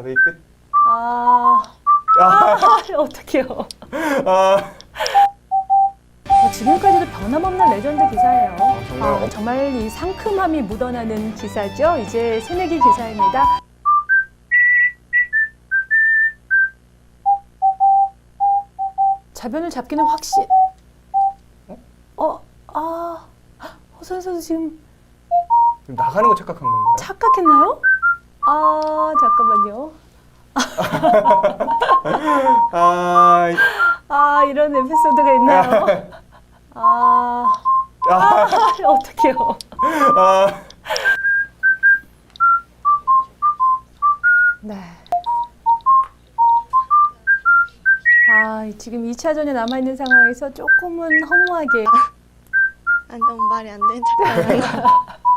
가베이 끝. 아, 아, 아 어떡해요. 아, 뭐 지금까지도 변함없는 레전드 기사예요. 정말 아, 엄- 정말 이 상큼함이 묻어나는 기사죠. 이제 새내기 기사입니다. 자변을 잡기는 확실. 어, 아, 허선 선수 지금 지금 나가는 거 착각한 건가요? 착각했나요? 아, 잠깐만요. 아, 아, 이런 에피소드가 있나요? 아, 아, 아, 어떡해요. 아, 네. 아, 지금 2차전에 남아 있는 상황에서 조금은 허무하게. 아, 너무 말이 안 되는 착각을